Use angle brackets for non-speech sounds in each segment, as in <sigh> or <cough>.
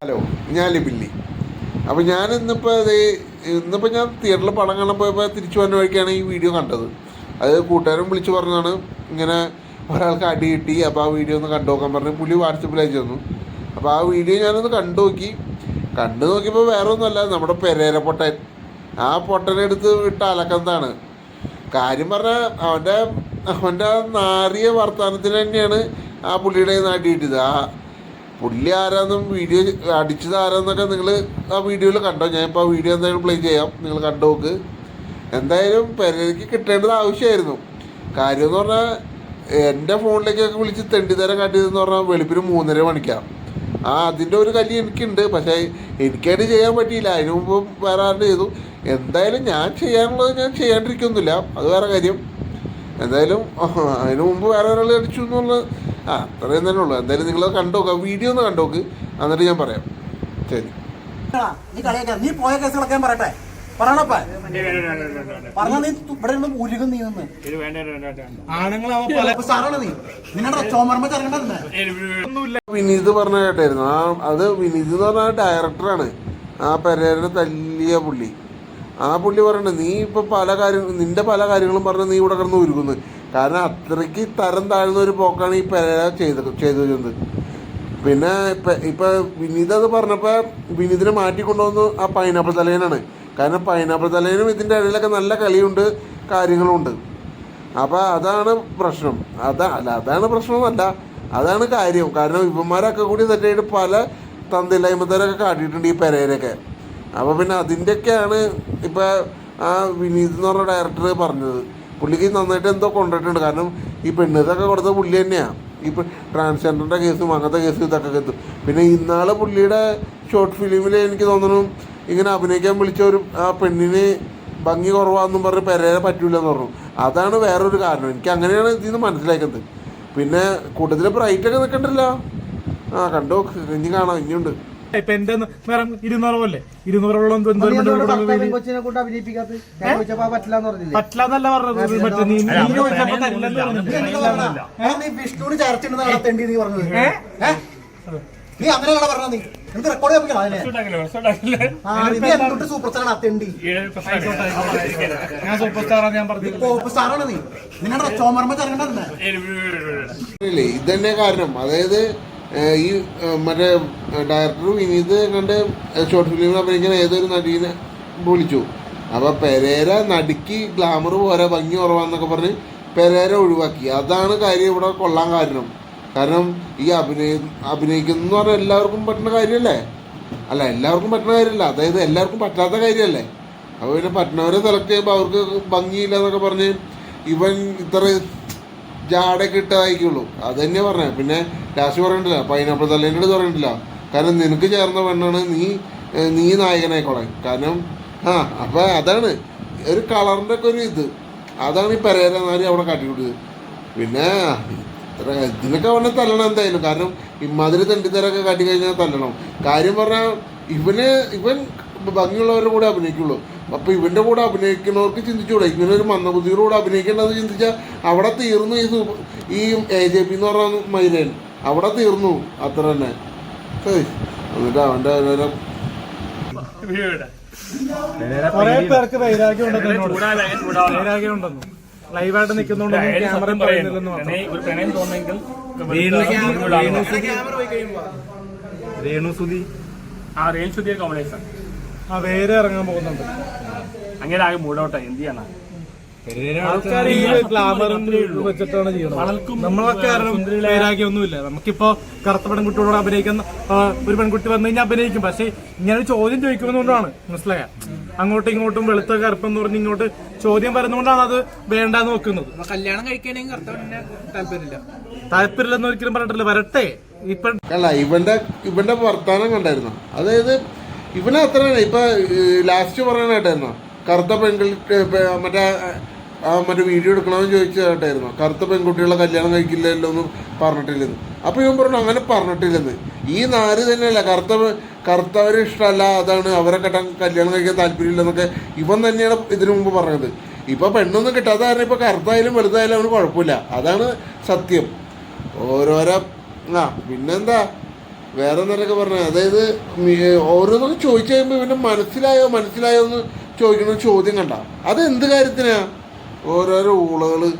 Hello ഞാൻ ലിബില്ലി അപ്പോൾ ഞാൻ ഇന്നിപ്പോ അത് ഇന്നിപ്പോൾ ഞാൻ തിയേറ്ററിൽ പടം കാണാൻ പോയപ്പോൾ തിരിച്ചു വന്ന വഴിക്കാണ് ഈ വീഡിയോ കണ്ടത്. അത് കൂട്ടുകാരും വിളിച്ചു പറഞ്ഞാണ് ഇങ്ങനെ ഒരാൾക്ക് അടി കിട്ടി അപ്പോൾ ആ വീഡിയോ ഒന്ന് കണ്ടു നോക്കാൻ പറഞ്ഞു. പുള്ളി വാട്സപ്പിൽ അയച്ചു തന്നു. അപ്പോൾ ആ വീഡിയോ ഞാനൊന്ന് കണ്ടു നോക്കി. കണ്ടു നോക്കിയപ്പോൾ വേറെ ഒന്നുമല്ല നമ്മുടെ പെരേര പൊട്ടൻ. ആ പൊട്ടനെടുത്ത് വിട്ട അലക്കന്താണ്. കാര്യം പറഞ്ഞാൽ അവന്റെ അവന്റെ ആ നാറിയ വർത്തമാനത്തിന് തന്നെയാണ് ആ പുള്ളിയുടെ നാട്ടിയിട്ടത് ആ പുള്ളി ആരാന്നും വീഡിയോ അടിച്ചത് ആരാന്നൊക്കെ നിങ്ങൾ ആ വീഡിയോയിൽ കണ്ടോ? ഞാൻ ഇപ്പോൾ ആ വീഡിയോ എന്തായാലും പ്ലേ ചെയ്യാം. നിങ്ങൾ കണ്ടു നോക്ക്. എന്തായാലും പെരേരയ്ക്ക് കിട്ടേണ്ടത് ആവശ്യമായിരുന്നു. കാര്യം എന്ന് പറഞ്ഞാൽ എന്റെ ഫോണിലേക്കൊക്കെ വിളിച്ച് തെണ്ടിത്തരം കാട്ടിയതെന്ന് പറഞ്ഞാൽ വെളുപ്പിന് മൂന്നര മണിക്കാണ് ആ അതിന്റെ ഒരു കല്ലി എനിക്കുണ്ട്. പക്ഷേ എനിക്കായിട്ട് ചെയ്യാൻ പറ്റിയില്ല. അതിനു മുമ്പ് വേറെ ആരുടെ ചെയ്തു. എന്തായാലും ഞാൻ ചെയ്യാനുള്ളത് ഞാൻ ചെയ്യാണ്ടിരിക്കൊന്നുമില്ല അത് വേറെ കാര്യം. എന്തായാലും അതിനു മുമ്പ് വേറെ ഒരാൾ അടിച്ചു എന്നുള്ളത് ആ അത്രയും തന്നെ ഉള്ളൂ. എന്തായാലും നിങ്ങൾ കണ്ടോക്ക് ആ വീഡിയോ ഒന്ന് കണ്ടോക്ക് എന്നിട്ട് ഞാൻ പറയാം. ശരി. നീ കളിയാക്കാം നീ പോയ കേസുകളൊക്കെ ഞാൻ പറയട്ടെ. പറയണപ്പ പറഞ്ഞ നീ തു- ഇവിടെ നിന്ന് ഉരുകും നീ നിന്ന്. ഇപ്പൊ സാറാണ് നീ? നിങ്ങളുടെ ചോമർമ്മ ചെറുക്കണ്ടേ വിനീത് പറഞ്ഞ കേട്ടായിരുന്നു. ആ അത് വിനീത് എന്ന് പറഞ്ഞ ഡയറക്ടറാണ് ആ പെരേരുടെ തല്ലിയ പുള്ളി. ആ പുള്ളി പറയണ്ട നീ ഇപ്പൊ പല കാര്യങ്ങളും നിന്റെ പല കാര്യങ്ങളും പറഞ്ഞ് നീ ഇവിടെ കിടന്ന് ഒരുക്കുന്നു. കാരണം അത്രയ്ക്ക് തരം താഴ്ന്ന ഒരു പോക്കാണ് ഈ പെരേര ചെയ്ത് ചെയ്തു വെച്ചത്. പിന്നെ ഇപ്പൊ ഇപ്പൊ വിനീത് അത് പറഞ്ഞപ്പോൾ വിനീതിനെ മാറ്റി കൊണ്ടുവന്ന് ആ പൈനാപ്പിൾ തലേനാണ്. കാരണം പൈനാപ്പിൾ തലേനും ഇതിന്റെ ഇടയിലൊക്കെ നല്ല കളിയുണ്ട് കാര്യങ്ങളുണ്ട് അപ്പോൾ അതാണ് പ്രശ്നം. അതാ അല്ല അതാണ് പ്രശ്നമല്ല അതാണ് കാര്യം. കാരണം ഇവന്മാരൊക്കെ കൂടി തെറ്റായിട്ട് പല തന്തില്ലായ്മത്തരൊക്കെ കാട്ടിയിട്ടുണ്ട് ഈ പെരേരൊക്കെ അപ്പോൾ പിന്നെ അതിന്റെയൊക്കെയാണ് ഇപ്പോൾ ആ വിനീത് എന്ന് പറഞ്ഞ ഡയറക്ടർ പറഞ്ഞത്. പുള്ളിക്ക് നന്നായിട്ട് എന്തോ കൊണ്ടിട്ടുണ്ട് കാരണം ഈ പെണ്ണുതൊക്കെ കൊടുത്ത പുള്ളി തന്നെയാണ് ഇപ്പം ട്രാൻസ്ജെൻഡറിന്റെ കേസും അങ്ങനത്തെ കേസും ഇതൊക്കെ എത്തും പിന്നെ ഇന്നാൾ പുള്ളിയുടെ ഷോർട്ട് ഫിലിമിൽ എനിക്ക് തോന്നുന്നു ഇങ്ങനെ അഭിനയിക്കാൻ വിളിച്ച ഒരു ആ പെണ്ണിന് ഭംഗി കുറവാന്നും പറഞ്ഞ് പെരേരെ പറ്റൂലെന്ന് പറഞ്ഞു. അതാണ് വേറൊരു കാരണം. എനിക്ക് അങ്ങനെയാണ് ഇതിൽ നിന്ന് മനസ്സിലാക്കുന്നത് പിന്നെ കൂട്ടത്തിൽ ബ്രൈറ്റൊക്കെ നിൽക്കണ്ടല്ലോ ആ കണ്ടോ? ഇനി കാണാം. ഇനിയുണ്ട്. ഇപ്പൊ എന്റെ നേരം ഇരുന്നൂറ് പോലെ. ഇരുന്നൂറോളം പറ്റില്ല പറ്റില്ലെന്നല്ല പറഞ്ഞത്. നീ നീ. നീ വിഷ്ണുവിന് ചർച്ചയുണ്ടെന്ന് നടത്തേണ്ടി നീ പറഞ്ഞത്? ഏ? നീ അങ്ങനെയാണ് പറഞ്ഞത് നീ? എനിക്ക് റെക്കോർഡ് സൂപ്പർ സ്റ്റാർ അത്തേണ്ടി ഞാൻ സൂപ്പർ ഞാൻ പറഞ്ഞത് സൂപ്പർ സ്റ്റാറാണ് നീ. നിങ്ങളുടെ ചോമർമ്മ ചെറുക്കണ്ടേ ഇല്ലേ ഇത് കാരണം. അതായത് ഈ മറ്റേ മറ്റേ ഡയറക്ടർ വിനീത് കണ്ട് ഷോർട്ട് ഫിലിമിൽ അഭിനയിക്കുന്ന ഏതൊരു നടീനെ വിളിച്ചു. അപ്പോൾ പെരേര നടുക്ക് ഗ്ലാമർ പോരാ ഭംഗി കുറവാന്നൊക്കെ പറഞ്ഞ് പെരേര ഒഴിവാക്കി. അതാണ് കാര്യം ഇവിടെ കൊള്ളാൻ കാരണം. കാരണം ഈ അഭിനയ അഭിനയിക്കുന്ന പറഞ്ഞാൽ എല്ലാവർക്കും പറ്റുന്ന കാര്യമല്ലേ അല്ല എല്ലാവർക്കും പറ്റുന്ന കാര്യമല്ല അതായത് എല്ലാവർക്കും പറ്റാത്ത കാര്യമല്ലേ അപ്പോൾ പിന്നെ പറ്റുന്നവരെ സെലക്ട് ചെയ്യുമ്പോൾ അവർക്ക് ഭംഗിയില്ല എന്നൊക്കെ പറഞ്ഞ് ഇവൻ ഇത്ര ജാടൊക്കെ ഇട്ടതായിരിക്കുള്ളൂ അത് തന്നെ പറഞ്ഞത്. പിന്നെ ലാസ്റ്റ് പറയണ്ടില്ല പൈനാപ്പിൾ തല്ലേന്റെ അടുത്ത് പറയണ്ടില്ല കാരണം നിനക്ക് ചേർന്ന പെണ്ണാണ് നീ നീ നായകനായിക്കോളാം. കാരണം ആ അപ്പം അതാണ് ഒരു കളറിന്റെ ഒക്കെ ഒരു ഇത്. അതാണ് ഈ പെരേരനാരി അവിടെ കാട്ടിക്കൊടുത്തത് പിന്നെ ഇത്ര ഇതിനൊക്കെ അവനെ തല്ലണം എന്തായാലും. കാരണം ഇമാതിരി തെണ്ടിത്തരൊക്കെ കാട്ടി കഴിഞ്ഞാൽ തല്ലണം. കാര്യം പറഞ്ഞാൽ ഇവന് ഇവൻ ഭംഗിയുള്ളവരുടെ കൂടെ അഭിനയിക്കുള്ളൂ. അപ്പൊ ഇവന്റെ കൂടെ അഭിനയിക്കുന്നവർക്ക് ചിന്തിച്ചുകൂടെ ഇങ്ങനെ ഒരു മന്ദബുദ്ധിയുടെ കൂടെ അഭിനയിക്കേണ്ടത് ചിന്തിച്ചാൽ അവിടെ തീർന്നു ഈ സൂപ്പർ ഈ എ ജെ പി എന്ന് പറഞ്ഞ മൈരൻ. അവിടെ തീർന്നു. അത്ര തന്നെ. എന്നിട്ട് അവന്റെ ഓരോരോ കുറെ പേർക്ക് വൈരാഗ്യം ഉണ്ടെന്ന് വൈരാഗ്യം ഉണ്ടെന്നു. ലൈവായിട്ട് നിൽക്കുന്നുണ്ടെന്ന് ക്യാമറ പറയുന്നില്ലെന്ന് മാത്രം. ഒരു സുധി. ആ രേണു കോമ്പിനേഷൻ ആ വേറെ ഇറങ്ങാൻ പോകുന്നുണ്ട്. അങ്ങനെ ആകെ മൂടോട്ടെ എന്ത് ചെയ്യണം? ആൾക്കാർ ഈ ഗ്ലാമറും വെച്ചിട്ടാണ് ചെയ്യുന്നത് നമ്മളൊക്കെ കാരണം വൈരാഗ്യം ഒന്നുമില്ല. നമുക്കിപ്പോ കറുത്ത പെൺകുട്ടിയോട് അഭിനയിക്കുന്ന ഒരു പെൺകുട്ടി വന്നു കഴിഞ്ഞാൽ അഭിനയിക്കും. പക്ഷെ ഇങ്ങനെ ചോദ്യം ചോദിക്കുന്നതുകൊണ്ടാണ്. മനസ്സിലായ? അങ്ങോട്ടും ഇങ്ങോട്ടും വെളുത്ത കറുപ്പം എന്ന് പറഞ്ഞ് ഇങ്ങോട്ട് ചോദ്യം വരുന്നതുകൊണ്ടാണ് അത് വേണ്ടാന്ന് വെക്കുന്നത് കല്യാണം കഴിക്കണമെങ്കിൽ കർത്തവ്യത്തിന് താല്പര്യമില്ല. താല്പര്യമില്ലെന്ന് ഒരിക്കലും പറഞ്ഞിട്ടില്ല. വരട്ടെ. ഇപ്പൊ ഇവന്റെ ഇവന്റെ വർത്താനം കണ്ടായിരുന്നു? അതായത് ഇവനെ അത്ര ഇപ്പൊ ലാസ്റ്റ് പറയാൻ കേട്ടായിരുന്നു? കറുത്ത പെൺകുട്ടി മറ്റേ മറ്റേ വീഡിയോ എടുക്കണമെന്ന് ചോദിച്ചതായിട്ടായിരുന്നു കറുത്ത പെൺകുട്ടികളെ കല്യാണം കഴിക്കില്ലല്ലോ എന്ന് പറഞ്ഞിട്ടില്ലെന്ന്. അപ്പൊ ഇവൻ പറഞ്ഞു അങ്ങനെ പറഞ്ഞിട്ടില്ലെന്ന്. ഈ നാല് തന്നെയല്ല കറുത്ത കറുത്തവരെ ഇഷ്ടമല്ല അതാണ് അവരെ കെട്ടാൻ കല്യാണം കഴിക്കാൻ താല്പര്യമില്ലെന്നൊക്കെ ഇവൻ തന്നെയാണ് ഇതിനു മുമ്പ് പറഞ്ഞത്. ഇപ്പൊ പെണ്ണൊന്നും കിട്ടാത്ത കാരണം ഇപ്പൊ കറുത്തായാലും വലുതായാലും അവന് കുഴപ്പമില്ല. അതാണ് സത്യം. ഓരോരോ ആ പിന്നെന്താ? വേറെ എന്തൊക്കെ പറഞ്ഞ അതായത് ഓരോന്നൊക്കെ ചോദിച്ചു കഴിയുമ്പോൾ ഇവന്റെ മനസ്സിലായോ മനസ്സിലായോ എന്ന് ചോദിക്കുന്ന ചോദ്യം കണ്ട. അത് എന്ത് കാര്യത്തിനാ? ഓരോരോ ഊളകൾ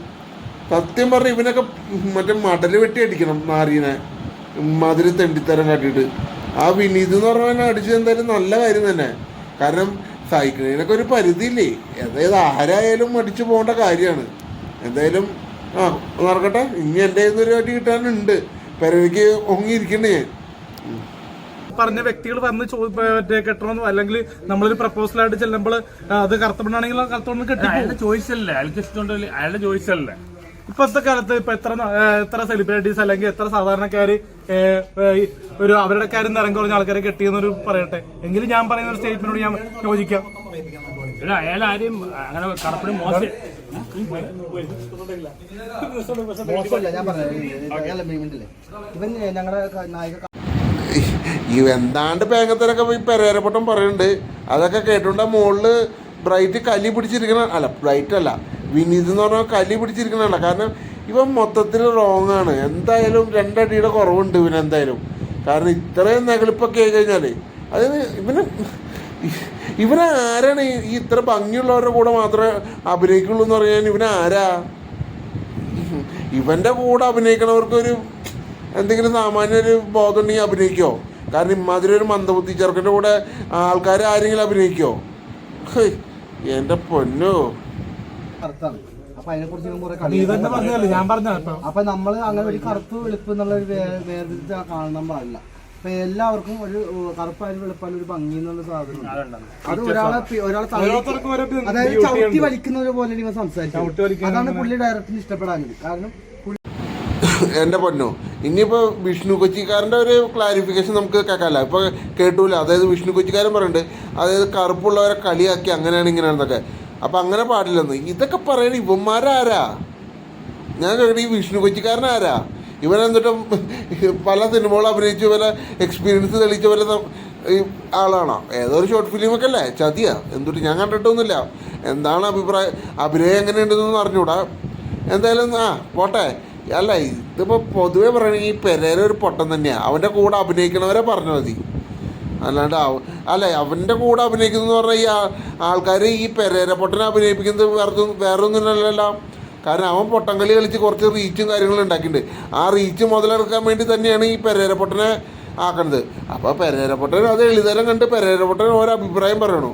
സത്യം പറഞ്ഞ ഇവനൊക്കെ മറ്റേ മടൽ വെട്ടി അടിക്കണം നാരീനെ. മധുര തെണ്ടിത്തരം കാട്ടിയിട്ട്. ആ വിനീത് എന്ന് പറഞ്ഞാൽ അടിച്ചത് എന്തായാലും നല്ല കാര്യം തന്നെ. കാരണം സൈക്കിളിനൊക്കെ ഒരു പരിധിയില്ലേ? അതായത് ആരായാലും അടിച്ചു പോകേണ്ട കാര്യമാണ്. എന്തായാലും ആ നടക്കട്ടെ. ഇനി എന്റെ ഒരു അടി കിട്ടാനുണ്ട്. പെരവിക്ക് ഒങ്ങിയിരിക്കണേ ഞാൻ? പറഞ്ഞ വ്യക്തികൾ വന്ന് മറ്റേ കെട്ടണമെന്നോ അല്ലെങ്കിൽ നമ്മളൊരു പ്രപ്പോസലായിട്ട് ചെല്ലുമ്പോൾ അത് കറുത്തപ്പെണ്ണാണെങ്കിൽ കറുത്തോണ്ട് കിട്ടും അയാളുടെ ചോയ്സ് അല്ലേ? അയാൾക്ക് ഇഷ്ടമുണ്ടല്ലേ അയാളുടെ ചോയ്സ് അല്ലേ? ഇപ്പോഴത്തെ കാലത്ത് ഇപ്പൊ എത്ര എത്ര സെലിബ്രിറ്റീസ് അല്ലെങ്കിൽ എത്ര സാധാരണക്കാര് ഒരു അവരുടെ കാര്യം നിറം കുറഞ്ഞ ആൾക്കാരെ കെട്ടിയെന്നൊരു പറയട്ടെ. എങ്കിലും ഞാൻ പറയുന്ന ഒരു സ്റ്റേറ്റ്മെന്റോട് ഞാൻ യോജിക്കാം. അയാൾ ആരെയും അങ്ങനെ കടപ്പടി മോശം മോശമല്ല ഞാൻ ഇവൻ ഞങ്ങളുടെ നായിക ഈ എന്താണ്ട് പേങ്ങത്തരൊക്കെ പോയി പെരേരപ്പൊട്ടം പറയുന്നുണ്ട് അതൊക്കെ കേട്ടുകൊണ്ട് മുകളിൽ ബ്രൈറ്റ് കലി പിടിച്ചിരിക്കണ അല്ല ബ്രൈറ്റ് അല്ല. വിനീത് എന്ന് പറഞ്ഞാൽ കലി പിടിച്ചിരിക്കണല്ല കാരണം ഇവൻ മൊത്തത്തിൽ റോങ് ആണ്. എന്തായാലും രണ്ടടിയുടെ കുറവുണ്ട് ഇവന് എന്തായാലും. കാരണം ഇത്രയും നെകളിപ്പൊക്കെ ആയി കഴിഞ്ഞാൽ അത് ഇവന് <laughs> ഇവന് ആരാണ് ഈ ഇത്ര ഭംഗിയുള്ളവരുടെ കൂടെ മാത്രമേ അഭിനയിക്കുള്ളൂ എന്ന് പറയാൻ ഇവന് ആരാ? <laughs> ഇവന്റെ കൂടെ അഭിനയിക്കണവർക്ക് ഒരു എന്തെങ്കിലും സാമാന്യ ഒരു ബോധം ഉണ്ടെങ്കിൽ അഭിനയിക്കോ? കാരണം ഇമാതിരി ഒരു മന്ദബുദ്ധി ചെറുക്കന്റെ കൂടെ ആൾക്കാർ ആരെങ്കിലും അഭിനയിക്കോ? എന്റെ പൊന്നോ. അപ്പൊ അതിനെ കുറിച്ച് കുറെ തന്നെ പറഞ്ഞല്ലേ ഞാൻ പറഞ്ഞു അപ്പൊ നമ്മൾ അങ്ങനെ ഒരു കറുപ്പ് വെളുപ്പ് എന്നുള്ള ഒരു വേർതിരിച്ച് കാണാൻ പാടില്ല അപ്പൊ എല്ലാവർക്കും ഒരു കറുപ്പായാലും വെളുപ്പായാലും ഒരു ഭംഗി എന്നുള്ള സാധനം അത് ഒരാളെ ഒരാളെ അതായത് ചവിട്ടി വലിക്കുന്നത് പോലെ നിങ്ങൾ സംസാരിച്ചു അതാണ് പുള്ളി ഡയറക്ടറിന് ഇഷ്ടപ്പെടാഞ്ഞത്. കാരണം എന്റെ പൊന്നോ ഇനിയിപ്പോൾ വിഷ്ണു കൊച്ചിക്കാരന്റെ ഒരു ക്ലാരിഫിക്കേഷൻ നമുക്ക് കേൾക്കാമല്ല ഇപ്പോൾ കേട്ടൂല അതായത് വിഷ്ണു കൊച്ചിക്കാരൻ പറയുന്നുണ്ട് അതായത് കറുപ്പുള്ളവരെ കളിയാക്കി അങ്ങനെയാണ് ഇങ്ങനെയാണെന്നൊക്കെ. അപ്പം അങ്ങനെ പാടില്ലെന്ന്. ഇതൊക്കെ പറയണ ഇവന്മാരാരാ? ഞാൻ കേട്ടി ഈ വിഷ്ണു കൊച്ചിക്കാരൻ ആരാ ഇവൻ എന്നിട്ടും പല സിനിമകളും അഭിനയിച്ച പല എക്സ്പീരിയൻസ് തെളിയിച്ച പോലെ ഈ ആളാണോ? ഏതോ ഒരു ഷോർട്ട് ഫിലിമൊക്കെ അല്ലേ? ചതിയാ. എന്തുട്ട് ഞാൻ കണ്ടിട്ടൊന്നുമില്ല. എന്താണ് അഭിപ്രായം? അഭിനയം എങ്ങനെയുണ്ടെന്നൊന്നും അറിഞ്ഞൂടാ. എന്തായാലും ആ പോട്ടെ. അല്ല ഇതിപ്പോൾ പൊതുവേ പറയണമെങ്കിൽ ഈ പെരേര ഒരു പൊട്ടൻ തന്നെയാണ് അവന്റെ കൂടെ അഭിനയിക്കണവരെ പറഞ്ഞാൽ മതി. അല്ലാണ്ട് അവ അല്ല അവന്റെ കൂടെ അഭിനയിക്കുന്നു പറഞ്ഞാൽ ഈ ആൾക്കാർ ഈ പെരേര പൊട്ടനെ അഭിനയിപ്പിക്കുന്നത് വേറെ വേറൊന്നുമില്ലല്ലോ കാരണം അവൻ പൊട്ടൻകളി കളിച്ച് കുറച്ച് റീച്ചും കാര്യങ്ങളും ഉണ്ടാക്കിയിട്ടുണ്ട്. ആ റീച്ച് മുതലെടുക്കാൻ വേണ്ടി തന്നെയാണ് ഈ പെരേര പൊട്ടനെ ആക്കണത്. അപ്പോൾ പെരേര പൊട്ടൻ അത് എളിതരം കണ്ട് പെരേര പൊട്ടൻ ഓരോ അഭിപ്രായം പറയണു.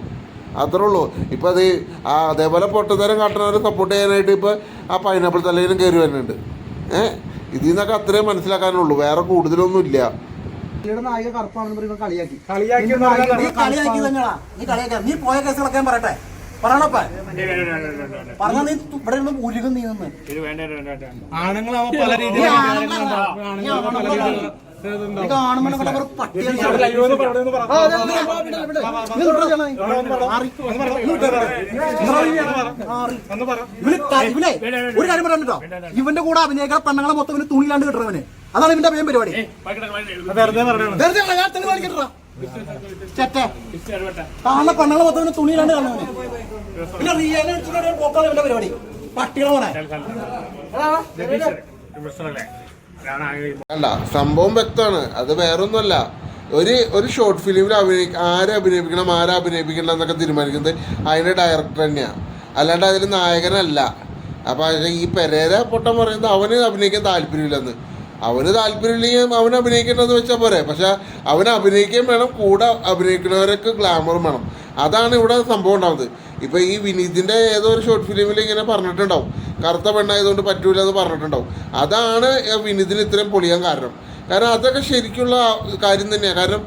അത്രേ ഉള്ളൂ. ഇപ്പം അത് ആ അതേപോലെ പൊട്ടത്തരം കാട്ടുന്നവരെ സപ്പോർട്ട് ചെയ്യാനായിട്ട് ഇപ്പോൾ ആ പൈനാപ്പിൾ തലയിലും കയറി വരുന്നുണ്ട് ഏഹ് ഇതിൽ നിന്നൊക്കെ അത്രേ മനസ്സിലാക്കാനുള്ളൂ. വേറെ കൂടുതലൊന്നും ഇല്ല നായിക കറുപ്പാണെന്ന് പറയുമ്പോൾ കളിയാക്കി. കളിയാക്കി നീ കളിയാക്കി തന്നെയാ നീ കളിയാക്കി. നീ പോയ കേസുകളൊക്കെ ഞാൻ പറയട്ടെ. പറയണപ്പ പറഞ്ഞാ നീ ഇവിടെ ഉരുകും നിന്ന്. ആണുങ്ങളാവുമ്പോ പല നീ ഇവന് ഒരു കാര്യം പറയാൻ കേട്ടോ ഇവന്റെ കൂടെ അഭിനയിക്കുന്ന പെണ്ണങ്ങളെ മൊത്തം ഇവന് തുണിയിലാണ്ട് കിട്ടണവന് അതാണ് ഇവന്റെ മെയിൻ പരിപാടി വെറുതെ കാണിക്കട്ടെടാ. ചെറ്റേ പെണ്ണുങ്ങളെ മൊത്തം ഇവന് തുണിയിലാണ്ട് കാണുന്നവന് പിന്നെ റിയാലിറ്റി പോക്കാണ് ഇവന്റെ പരിപാടി പട്ടികളെ പോണേ അല്ല സംഭവം വ്യക്തമാണ്. അത് വേറൊന്നുമല്ല. ഒരു ഒരു ഷോർട്ട് ഫിലിമിൽ അഭിനയി ആരെ അഭിനയിപ്പിക്കണം ആരെ അഭിനയിപ്പിക്കണം എന്നൊക്കെ തീരുമാനിക്കുന്നത് അതിന്റെ ഡയറക്ടർ തന്നെയാണ് അല്ലാണ്ട് അതിൽ നായകനല്ല. അപ്പം ഈ പെരേര പൊട്ടം പറയുന്നത് അവന് അഭിനയിക്കാൻ താല്പര്യമില്ലെന്ന്. അവന് താല്പര്യമില്ലെങ്കിൽ അവൻ അഭിനയിക്കേണ്ടതെന്ന് വെച്ചാൽ പോരെ. പക്ഷെ അവൻ അഭിനയിക്കുകയും വേണം കൂടെ അഭിനയിക്കുന്നവരൊക്കെ ഗ്ലാമറും വേണം. അതാണ് ഇവിടെ സംഭവം ഉണ്ടാവുന്നത്. ഇപ്പോൾ ഈ വിനീതിന്റെ ഏതോ ഒരു ഷോർട്ട് ഫിലിമിൽ ഇങ്ങനെ പറഞ്ഞിട്ടുണ്ടാവും. കറുത്ത പെണ്ണായതുകൊണ്ട് പറ്റൂല എന്ന് പറഞ്ഞിട്ടുണ്ടാവും. അതാണ് വിനീതിന് ഇത്രയും പൊളിയാൻ കാരണം. കാരണം അതൊക്കെ ശരിക്കുള്ള കാര്യം തന്നെയാണ് കാരണം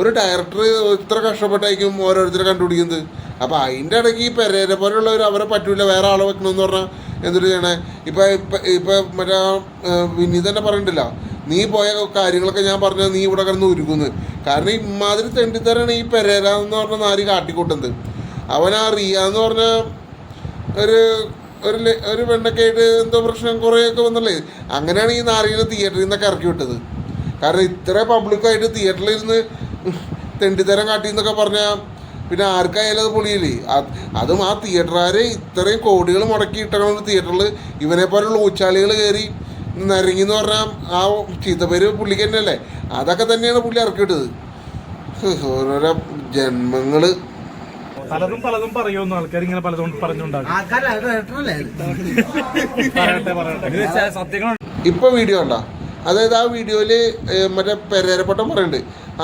ഒരു ഡയറക്ടർ ഇത്ര കഷ്ടപ്പെട്ടായിരിക്കും ഓരോരുത്തരെ കണ്ടുപിടിക്കുന്നത്. അപ്പോൾ അതിന്റെ ഇടയ്ക്ക് ഈ പെരേരെ പോലുള്ളവർ അവരെ പറ്റൂല വേറെ ആളെ വെക്കണമെന്ന് പറഞ്ഞാൽ എന്തൊരു ചെയ്യണേ? ഇപ്പം ഇപ്പം ഇപ്പം മറ്റേ വിനീത് തന്നെ പറഞ്ഞിട്ടില്ല നീ പോയ കാര്യങ്ങളൊക്കെ ഞാൻ പറഞ്ഞാൽ നീ ഇവിടെ കിടന്ന് ഉരുക്കുന്നത് കാരണം ഇമാതിരി തെണ്ടിത്തരാണ് ഈ പെരേര എന്ന് പറഞ്ഞ നാരി കാട്ടിക്കൂട്ടുന്നത്. അവൻ ആ റിയ എന്ന് പറഞ്ഞ ഒരു ഒരു ഒരു പെണ്ണൊക്കെ ആയിട്ട് എന്തോ പ്രശ്നം കുറേയൊക്കെ വന്നല്ലേ? അങ്ങനെയാണ് ഈ നാരീനെ തിയേറ്ററിൽ നിന്നൊക്കെ ഇറക്കി വിട്ടത്. കാരണം ഇത്ര പബ്ലിക്കായിട്ട് തിയേറ്ററിൽ ഇരുന്ന് തെണ്ടിത്തരം കാട്ടി എന്നൊക്കെ പറഞ്ഞാൽ പിന്നെ ആർക്കായാലും അത് പൊളിയില്ലേ? അത് ആ തിയേറ്ററുകാരെ ഇത്രയും കോടികൾ മുടക്കി ഇട്ട തിയേറ്ററിൽ ഇവനെ പോലുള്ള ഊച്ചാളികൾ കയറി നരങ്ങി എന്ന് പറഞ്ഞാൽ ആ ചീത്തപ്പേര് പുള്ളിക്ക് തന്നെയല്ലേ? അതൊക്കെ തന്നെയാണ് പുള്ളി ഇറക്കിയിട്ടത് ഓരോരോ ജന്മങ്ങൾ പലതും പലതും പറയുമെന്ന് ആൾക്കാർ ഇങ്ങനെ പലതും പറഞ്ഞുണ്ടാകും പറയട്ടെ പറയട്ടെ. സത്യങ്ങളുണ്ട് ഇപ്പൊ വീഡിയോ ഉണ്ടോ അതായത് ആ വീഡിയോയിൽ മറ്റേ പെരേരപ്പട്ടം പറയുന്നുണ്ട്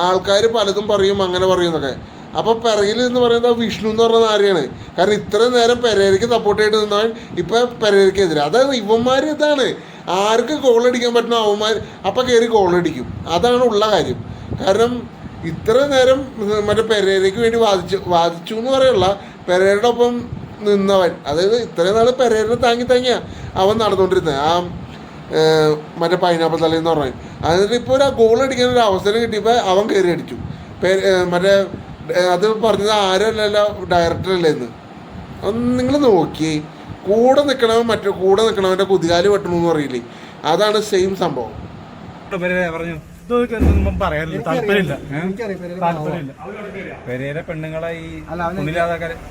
ആൾക്കാര് പലതും പറയും അങ്ങനെ പറയും എന്നൊക്കെ. അപ്പൊ പിറകിൽ എന്ന് പറയുന്നത് വിഷ്ണു എന്ന് പറയുന്ന ആരെയാണ് കാരണം ഇത്രയും നേരം പെരേരയ്ക്ക് സപ്പോർട്ട് ചെയ്തിട്ട് നിന്നവൻ ഇപ്പൊ പെരേരയ്ക്കെതിരെ അതായത് ഇവന്മാർ ഇതാണ്. ആർക്ക് ഗോൾ അടിക്കാൻ പറ്റുന്ന അവന്മാർ അപ്പൊ കയറി ഗോൾ അടിക്കും. അതാണ് ഉള്ള കാര്യം. കാരണം ഇത്ര നേരം മറ്റേ പെരേരയ്ക്ക് വേണ്ടി വാദിച്ചു വാദിച്ചു എന്ന് പറയുള്ള പെരേരയുടെ ഒപ്പം നിന്നവൻ. അതായത് ഇത്രയും നാൾ പെരേരനെ താങ്ങി താങ്ങിയാ അവൻ നടന്നുകൊണ്ടിരുന്നത് ആ മറ്റേ പൈനാപ്പിൾ തലേന്ന് പറഞ്ഞു അതിന് ഇപ്പോൾ ഒരു ഗോൾ അടിക്കാൻ ഒരു അവസരം കിട്ടിയപ്പോൾ അവൻ കയറി അടിച്ചു. മറ്റേ അത് പറഞ്ഞത് ആരല്ലല്ലോ ഡയറക്ടറല്ലേ എന്ന്. ഒന്ന് നിങ്ങൾ നോക്കി കൂടെ നിൽക്കണവൻ മറ്റേ കൂടെ നിൽക്കണവന്റെ കുതികാൽ വെട്ടണമെന്ന് പറയില്ലേ. അതാണ് സെയിം സംഭവം. പറഞ്ഞു. ഇതൊന്നും പറയാനില്ല. താല്പര്യമില്ല. പെരേരെ പെണ്ണുങ്ങളെ ഈ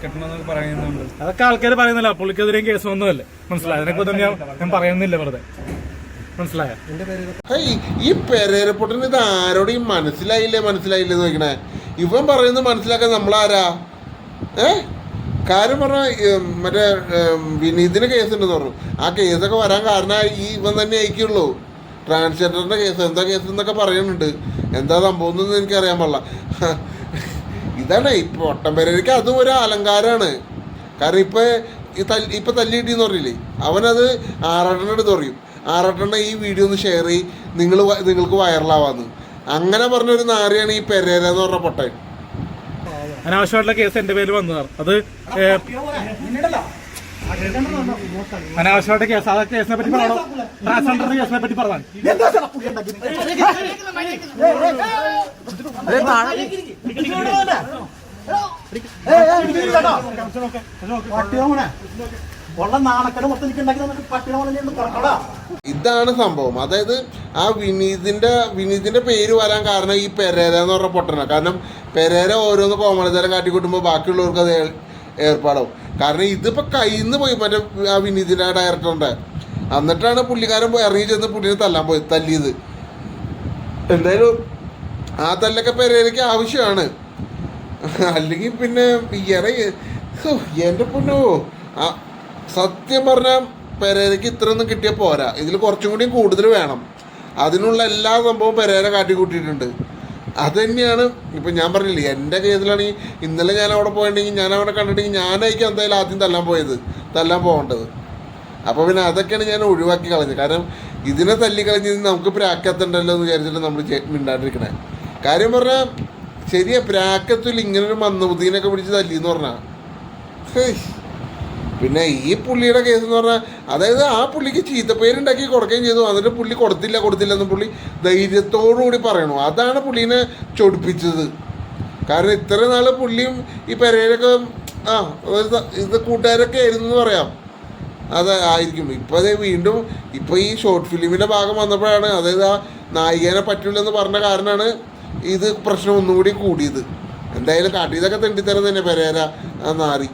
കെട്ടണമെന്ന് പറയുന്നുണ്ട്. അതൊക്കെ ആൾക്കാർ പറയുന്നില്ല. പുള്ളിക്കെതിരെയും കേസ് ഒന്നുമല്ലേ മനസ്സിലായോ? അതിനെക്കുറിച്ച് ഞാൻ ഞാൻ പറയുന്നില്ല വെറുതെ. മനസ്സിലായോ? ഈ പെരേരപ്പൊട്ടിന് ഇത് ആരോടും മനസ്സിലായില്ലേ മനസ്സിലായില്ലേ നോക്കണേ? ചോദിക്കണേ ഇവൻ പറയുന്നത് മനസ്സിലാക്കാൻ നമ്മളാരാ? ഏ? കാര്യം പറഞ്ഞാൽ മറ്റേ വിനീതിന് കേസുണ്ടെന്ന് പറഞ്ഞു. ആ കേസൊക്കെ വരാൻ കാരണം ഈ ഇവൻ തന്നെ ആയിരിക്കുള്ളൂ ട്രാൻസ്ജെൻഡറിന്റെ കേസ് എന്താ കേസ് എന്നൊക്കെ പറയുന്നുണ്ട് എന്താ സംഭവം എന്നൊന്നും എനിക്കറിയാൻ പാടില്ല ഇതാണ് ഇപ്പൊ ഒട്ടംപേരയ്ക്ക് അതും ഒരു അലങ്കാരമാണ് കാരണം ഇപ്പോൾ ഈ തല്ലി ഇപ്പം തല്ലി കിട്ടിയെന്ന് പറഞ്ഞില്ലേ അവനത് ആറാട്ടെണ്ണ എടുത്ത് പറയും ആറാട്ടെണ്ണ ഈ വീഡിയോ ഒന്ന് ഷെയർ ചെയ്യും നിങ്ങൾ നിങ്ങൾക്ക് വൈറലാവാന്ന് അങ്ങനെ പറഞ്ഞൊരു നാരിയാണ് ഈ പെരേര എന്ന് പറഞ്ഞ പൊട്ടൻ അനാവശ്യമായിട്ടുള്ള കേസ് എന്റെ പേര് വന്നതാണ് അത് അനാവശ്യമായിട്ട് കേസ് ആ കേസിനെ പറ്റി പറയണോ? ട്രാൻസ്ജെൻഡറിന്റെ കേസിനെ പറ്റി പറഞ്ഞാൽ ഇതാണ് സംഭവം. അതായത് ആ വിനീതിന്റെ വിനീതിന്റെ പേര് വരാൻ കാരണം ഈ പെരേര എന്ന് പറഞ്ഞ പൊട്ടന. കാരണം പെരേര ഓരോന്ന് കോമളിതരം കാട്ടിക്കൂട്ടുമ്പോൾ ബാക്കിയുള്ളവർക്ക് അത് ഏർപ്പാടാവും. കാരണം ഇതിപ്പോൾ കയ്യിൽ നിന്ന് പോയി മറ്റേ ആ വിനീതിന്റെ ഡയറക്ടറുണ്ട് എന്നിട്ടാണ് പുള്ളിക്കാരൻ പോയി ഇറങ്ങി ചെന്ന് പുള്ളിനെ തല്ലാൻ പോയി തല്ലിയത്. എന്തായാലും ആ തല്ലൊക്കെ പെരയിലേക്ക് ആവശ്യമാണ്. അല്ലെങ്കിൽ പിന്നെ ഇയറെ എന്റെ പൊന്നോ. ആ സത്യം പറഞ്ഞാൽ പെരേരയ്ക്ക് ഇത്രയൊന്നും കിട്ടിയാൽ പോരാ. ഇതിൽ കുറച്ചും കൂടി കൂടുതൽ വേണം. അതിനുള്ള എല്ലാ സംഭവവും പെരേര കാട്ടിക്കൂട്ടിയിട്ടുണ്ട്. അത് തന്നെയാണ് ഇപ്പം ഞാൻ പറഞ്ഞില്ലേ എന്റെ കേസിലാണെങ്കിൽ ഇന്നലെ ഞാൻ അവിടെ പോയിട്ടുണ്ടെങ്കിൽ ഞാൻ അവിടെ കണ്ടിട്ടുണ്ടെങ്കിൽ ഞാനായിരിക്കും എന്തായാലും ആദ്യം തല്ലാൻ പോയത് തല്ലാൻ പോകേണ്ടത്. അപ്പോൾ പിന്നെ അതൊക്കെയാണ് ഞാൻ ഒഴിവാക്കി കളഞ്ഞത്. കാരണം ഇതിനെ തല്ലിക്കളഞ്ഞ് നമുക്ക് പ്രാക്കത്തുണ്ടല്ലോ എന്ന് വിചാരിച്ചിട്ട് നമ്മൾ മിണ്ടാണ്ടിരിക്കണേ. കാര്യം പറഞ്ഞാൽ ശരിയാ പ്രാക്കത്തിൽ ഇങ്ങനൊരു മന്ദബുദ്ധീനൊക്കെ പിടിച്ച് തല്ലി എന്ന് പറഞ്ഞാൽ പിന്നെ ഈ പുള്ളിയുടെ കേസ് എന്ന് പറഞ്ഞാൽ അതായത് ആ പുള്ളിക്ക് ചീത്തപ്പേരുണ്ടാക്കി കൊടുക്കുകയും ചെയ്തു. എന്നിട്ട് പുള്ളി കൊടുത്തില്ല കൊടുത്തില്ല എന്ന് പുള്ളി ധൈര്യത്തോടു കൂടി പറയണു. അതാണ് പുള്ളീനെ ചൊടിപ്പിച്ചത്. കാരണം ഇത്ര നാൾ പുള്ളിയും ഈ പെരയിലൊക്കെ ആ ഇത് കൂട്ടുകാരൊക്കെ ആയിരുന്നു എന്ന് പറയാം. അത് ആയിരിക്കും. ഇപ്പോൾ അതേ വീണ്ടും ഇപ്പോൾ ഈ ഷോർട്ട് ഫിലിമിന്റെ ഭാഗം വന്നപ്പോഴാണ് അതായത് ആ നായികേനെ പറ്റില്ലെന്ന് പറഞ്ഞ കാരണമാണ് ഇത് പ്രശ്നം ഒന്നുകൂടി കൂടിയത്. എന്തായാലും കാട്ടിയതൊക്കെ തെണ്ടിത്തരം തന്നെ പെരേര നാറി.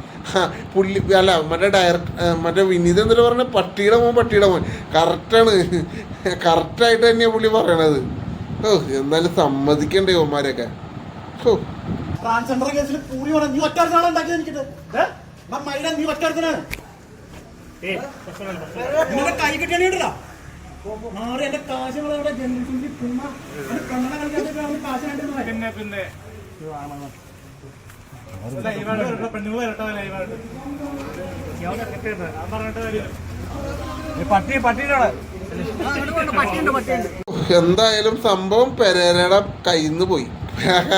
പുള്ളി അല്ല മറ്റേ ഡയറക്ട് മറ്റേ വിനീത് എന്നിട്ട് പറഞ്ഞ? പട്ടിയുടെ മോൻ പട്ടിയുടെ മോൻ. കറക്റ്റാണ് കറക്റ്റായിട്ട് തന്നെയാണ് പുള്ളി പറയണത്. ഓ എന്നാലും സമ്മതിക്കണ്ടേ ഓമാരൊക്കെ ഓ ട്രാൻസ്ജെൻഡർ കേസിൽ പൂരി പറഞ്ഞു നീ ഒറ്റ ഉണ്ടാക്കി എനിക്കിത്? മൈഡ നീ ഒറ്റ നിങ്ങളുടെ കൈ കിട്ടിയാണോ മാറി എന്റെ കാശ് വേണ്ടി പിന്നെ പിന്നെ. എന്തായാലും സംഭവം പെരേരയുടെ കയ്യിൽ നിന്ന് പോയി.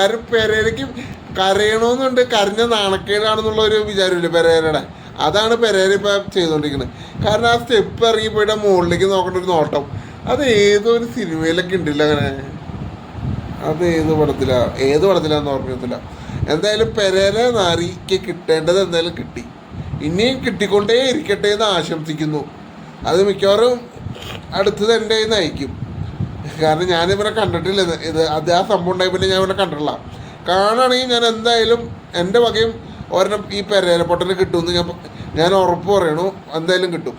ആരും പെരേരയ്ക്ക് കരയണമെന്നുണ്ട് കരഞ്ഞ നാണക്കേടാണെന്നുള്ള ഒരു വിചാരമില്ല പെരേരയുടെ. അതാണ് പെരേര ഇപ്പം ചെയ്തുകൊണ്ടിരിക്കുന്നത് കാരണം ആ സ്റ്റെപ്പ് ഇറങ്ങി പോയിട്ട് മുകളിലേക്ക് നോക്കേണ്ട ഒരു നോട്ടം. അത് ഏതോ ഒരു സിനിമയിലൊക്കെ ഉണ്ടല്ലോ അങ്ങനെ. അത് ഏത് പടത്തിലാ? ഏത് പടത്തിലാന്ന് ഓർമ്മത്തില്ല എന്തായാലും പെരേര നാരിക്ക് കിട്ടേണ്ടത് എന്തായാലും കിട്ടി. ഇനിയും കിട്ടിക്കൊണ്ടേ ഇരിക്കട്ടെ എന്ന് ആശംസിക്കുന്നു. അത് മിക്കവാറും അടുത്തത് എന്റെ അയക്കും കാരണം ഞാനിവരെ കണ്ടിട്ടില്ല ഇത്. അത് ആ സംഭവം ഉണ്ടായി പിന്നെ ഞാൻ ഇവരെ കണ്ടിട്ടില്ല. കാണുകയാണെങ്കിൽ ഞാൻ എന്തായാലും എന്റെ വകയും ഒരെണ്ണം ഈ പെരേര പൊട്ടന് കിട്ടുമെന്ന് ഞാൻ ഞാൻ ഉറപ്പ് പറയണു. എന്തായാലും കിട്ടും.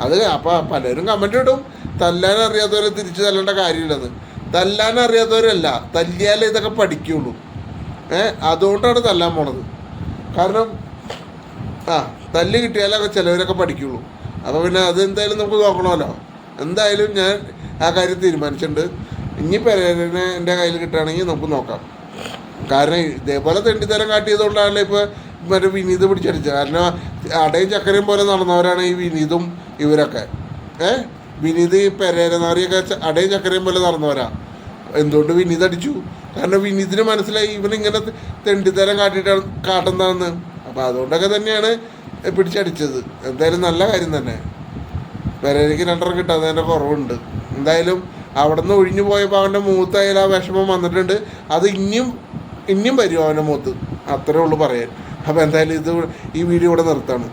അത് അപ്പോൾ പലരും കമന്റ് ഇടും. തല്ലാൻ അറിയാത്തവരെ തിരിച്ചു തല്ലേണ്ട കാര്യമില്ലെന്ന്. തല്ലാൻ അറിയാത്തവരല്ല. തല്ലിയാലേ ഇതൊക്കെ പഠിക്കുള്ളൂ. ഏ അതുകൊണ്ടാണ് തല്ലാൻ പോണത്. കാരണം ആ തല്ല് കിട്ടിയാലൊക്കെ ചിലവരൊക്കെ പഠിക്കുള്ളൂ. അപ്പോൾ പിന്നെ അത് എന്തായാലും നമുക്ക് നോക്കണമല്ലോ. എന്തായാലും ഞാൻ ആ കാര്യം തീരുമാനിച്ചിട്ടുണ്ട്. ഇനി പെരേനെ എന്റെ കയ്യിൽ കിട്ടുകയാണെങ്കിൽ നമുക്ക് നോക്കാം. കാരണം ഇതേപോലെ തെണ്ടിത്തരം കാട്ടിയതുകൊണ്ടാണല്ലോ ഇപ്പോൾ മറ്റേ വിനീത് പിടിച്ചടിച്ചത്. കാരണം അടയും ചക്കരയും പോലെ നടന്നവരാണ് ഈ വിനീതും ഇവരൊക്കെ. ഏ വിനീത് ഈ പെരേരനാറിയൊക്കെ അടയും ചക്കരയും പോലെ നടന്നവരാ. എന്തുകൊണ്ട് വിനീത് അടിച്ചു? കാരണം വിനീതിന് മനസ്സിലായി ഇവനിങ്ങനെ ഇങ്ങനെ തെണ്ടിത്തരം കാട്ടിട്ടാണ് കാട്ടുന്നതെന്ന്. അപ്പോൾ അതുകൊണ്ടൊക്കെ തന്നെയാണ് പിടിച്ചടിച്ചത്. എന്തായാലും നല്ല കാര്യം തന്നെ. പെരേരയ്ക്ക് രണ്ടെണ്ണം കിട്ടാതെ കുറവുണ്ട്. എന്തായാലും അവിടെ നിന്ന് ഒഴിഞ്ഞു പോയപ്പോൾ അവന്റെ മൂത്തായാലും ആ വിഷമം വന്നിട്ടുണ്ട്. അത് ഇനിയും ഇനിയും വരും അവന്റെ മൂത്ത്. അത്രേ ഉള്ളൂ പറയാൻ. അപ്പോൾ എന്തായാലും ഇത് ഈ വീഡിയോ ഇവിടെ നിർത്താണ്.